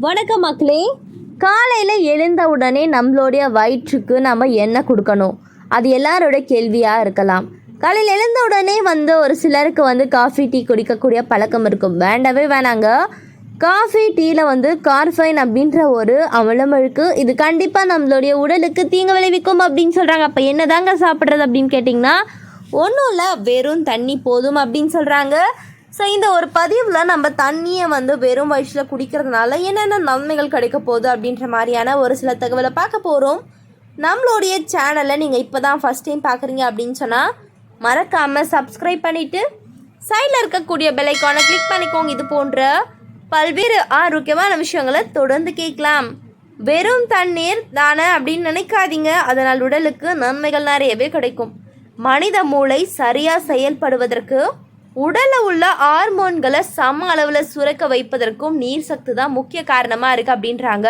வணக்கம் மக்களே. காலையில் எழுந்த உடனே நம்மளுடைய வயிற்றுக்கு நம்ம என்ன கொடுக்கணும். அது எல்லாரோட கேள்வியாக இருக்கலாம். காலையில் எழுந்த உடனே வந்து ஒரு சிலருக்கு வந்து காஃபி டீ குடிக்கக்கூடிய பழக்கம் இருக்கும். வேண்டவே வேணாங்க. காஃபி டீயில் வந்து கார்ஃபைன் அப்படின்ற ஒரு அமலம் இருக்குது இது கண்டிப்பாக நம்மளுடைய உடலுக்கு தீங்கு விளைவிக்கும் அப்படின்னு சொல்கிறாங்க அப்போ என்னதாங்க சாப்பிட்றது அப்படின்னு கேட்டிங்கன்னா ஒன்றும் இல்லை வெறும் தண்ணி போதும் அப்படின்னு சொல்கிறாங்க ஸோ இந்த ஒரு பதிவில் நம்ம தண்ணியை வந்து வெறும் வயசில் குடிக்கிறதுனால என்னென்ன நன்மைகள் கிடைக்க போகுது அப்படின்ற மாதிரியான ஒரு சில தகவலை பார்க்க போகிறோம் நம்மளுடைய சேனலை நீங்கள் இப்போ தான் ஃபஸ்ட் டைம் பார்க்குறீங்க அப்படின்னு சொன்னால் மறக்காமல் சப்ஸ்கிரைப் பண்ணிவிட்டு சைடில் இருக்கக்கூடிய பெல்லைக்கானை கிளிக் பண்ணிக்கோங்க. இது போன்ற பல்வேறு ஆரோக்கியமான விஷயங்களை தொடர்ந்து கேட்கலாம். வெறும் தண்ணீர் தானே அப்படின்னு நினைக்காதீங்க. அதனால் உடலுக்கு நன்மைகள் நிறையவே கிடைக்கும். மனித மூளை சரியாக செயல்படுவதற்கு உடலில் உள்ள ஹார்மோன்களை சம அளவில் சுரக்க வைப்பதற்கும் நீர் சத்து தான் முக்கிய காரணமாக இருக்குது அப்படின்றாங்க.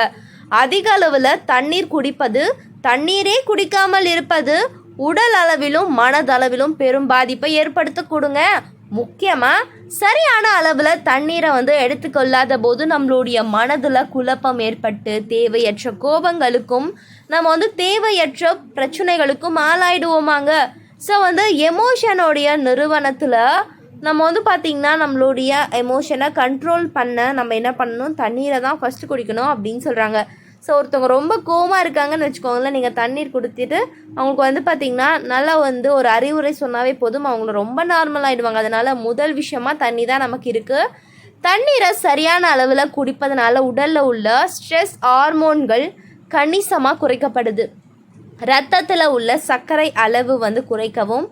அதிக அளவில் தண்ணீர் குடிப்பது தண்ணீரே குடிக்காமல் இருப்பது உடல் அளவிலும் மனதளவிலும் பெரும் பாதிப்பை ஏற்படுத்த கொடுங்க. முக்கியமாக சரியான அளவில் தண்ணீரை வந்து எடுத்துக்கொள்ளாத போது நம்மளுடைய மனதில் குழப்பம் ஏற்பட்டு தேவையற்ற கோபங்களுக்கும் நம்ம வந்து தேவையற்ற பிரச்சனைகளுக்கும் ஆளாயிடுவோமாங்க. ஸோ வந்து எமோஷனுடைய நிறுவனத்தில் நம்ம வந்து பார்த்திங்கன்னா நம்மளுடைய எமோஷனை கண்ட்ரோல் பண்ண நம்ம என்ன பண்ணணும்? தண்ணீரை தான் ஃபஸ்ட்டு குடிக்கணும் அப்படின்னு சொல்கிறாங்க ஸோ ஒருத்தவங்க ரொம்ப கோவமாக இருக்காங்கன்னு வச்சுக்கோங்களேன். நீங்கள் தண்ணீர் கொடுத்துட்டு அவங்களுக்கு வந்து பார்த்திங்கன்னா நல்லா வந்து ஒரு அறிவுரை சொன்னாவே போதும். அவங்கள ரொம்ப நார்மலாகிடுவாங்க அதனால் முதல் விஷயமா தண்ணி தான் நமக்கு இருக்குது தண்ணீரை சரியான அளவில் குடிப்பதனால உடலில் உள்ள ஸ்ட்ரெஸ் ஹார்மோன்கள் கணிசமாக குறைக்கப்படுது. ரத்தத்தில் உள்ள சர்க்கரை அளவு வந்து குறைக்கவும்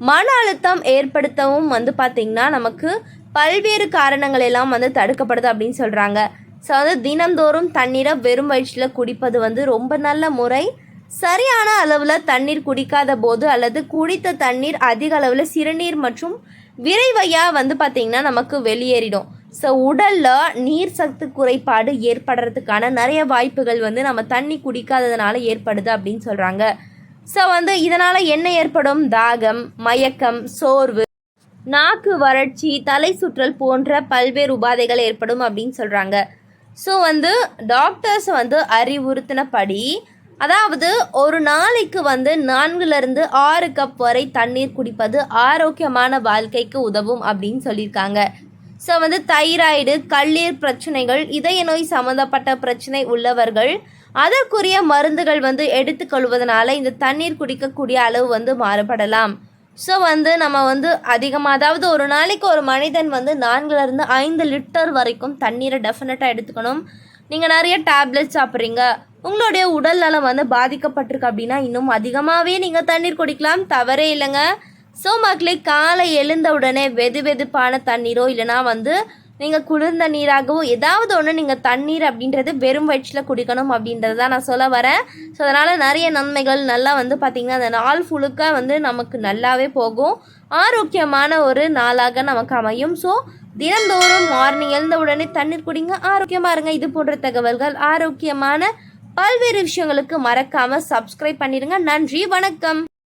மன அழுத்தம் ஏற்படுத்தவும் வந்து பார்த்திங்கன்னா நமக்கு பல்வேறு காரணங்கள் எல்லாம் வந்து தடுக்கப்படுது அப்படின்னு சொல்கிறாங்க ஸோ வந்து தினந்தோறும் தண்ணீரை வெறும் வயிற்றில் குடிப்பது வந்து ரொம்ப நல்ல முறை. சரியான அளவில் தண்ணீர் குடிக்காத போது அல்லது குடித்த தண்ணீர் அதிக அளவில் சிறுநீர் மற்றும் விரைவையாக வந்து பார்த்திங்கன்னா நமக்கு வெளியேறிடும். ஸோ உடலில் நீர் சத்து குறைபாடு ஏற்படுறதுக்கான நிறைய வாய்ப்புகள் வந்து நம்ம தண்ணி குடிக்காததுனால ஏற்படுது அப்படின்னு சொல்கிறாங்க ஸோ வந்து இதனால் என்ன ஏற்படும்? தாகம் மயக்கம் சோர்வு நாக்கு வறட்சி தலை சுற்றல் போன்ற பல்வேறு உபாதைகள் ஏற்படும் அப்படின்னு சொல்கிறாங்க ஸோ வந்து டாக்டர்ஸ் வந்து அறிவுறுத்தினபடி அதாவது ஒரு நாளைக்கு வந்து நான்குலேருந்து ஆறு கப் வரை தண்ணீர் குடிப்பது ஆரோக்கியமான வாழ்க்கைக்கு உதவும் அப்படின்னு சொல்லியிருக்காங்க. ஸோ வந்து தைராய்டு கல்லீர் பிரச்சனைகள் இதய நோய் சம்மந்தப்பட்ட பிரச்சனை உள்ளவர்கள் அதற்குரிய மருந்துகள் வந்து எடுத்துக்கொள்வதனால இந்த தண்ணீர் குடிக்கக்கூடிய அளவு வந்து மாறுபடலாம். ஸோ வந்து நம்ம வந்து அதிகமாக அதாவது ஒரு நாளைக்கு ஒரு மனிதன் வந்து நான்குலேருந்து ஐந்து லிட்டர் வரைக்கும் தண்ணீரை டெஃபினட்டாக எடுத்துக்கணும். நீங்கள் நிறைய டேப்லெட் சாப்பிட்றீங்க. உங்களுடைய உடல் நலம் வந்து பாதிக்கப்பட்டிருக்கு அப்படின்னா இன்னும் அதிகமாகவே நீங்கள் தண்ணீர் குடிக்கலாம். தவறே இல்லைங்க. ஸோ மக்களே காலை எழுந்த உடனே வெது வெதுப்பான தண்ணீரோ இல்லைனா வந்து நீங்கள் குளிர்ந்த நீராகவோ ஏதாவது ஒன்று நீங்கள் தண்ணீர் அப்படின்றது வெறும் வயிற்றில் குடிக்கணும் அப்படின்றது தான் நான் சொல்ல வரேன். ஸோ அதனால் நிறைய நன்மைகள் நல்லா வந்து பார்த்திங்கன்னா அந்த நாள் ஃபுழுக்க வந்து நமக்கு நல்லாவே போகும். ஆரோக்கியமான ஒரு நாளாக நமக்கு அமையும். ஸோ தினந்தோறும் மார்னிங் எழுந்த உடனே தண்ணீர் குடிங்க. ஆரோக்கியமாக இருங்க. இது போன்ற தகவல்கள் ஆரோக்கியமான பல்வேறு விஷயங்களுக்கு மறக்காமல் சப்ஸ்கிரைப் பண்ணிடுங்க. நன்றி. வணக்கம்.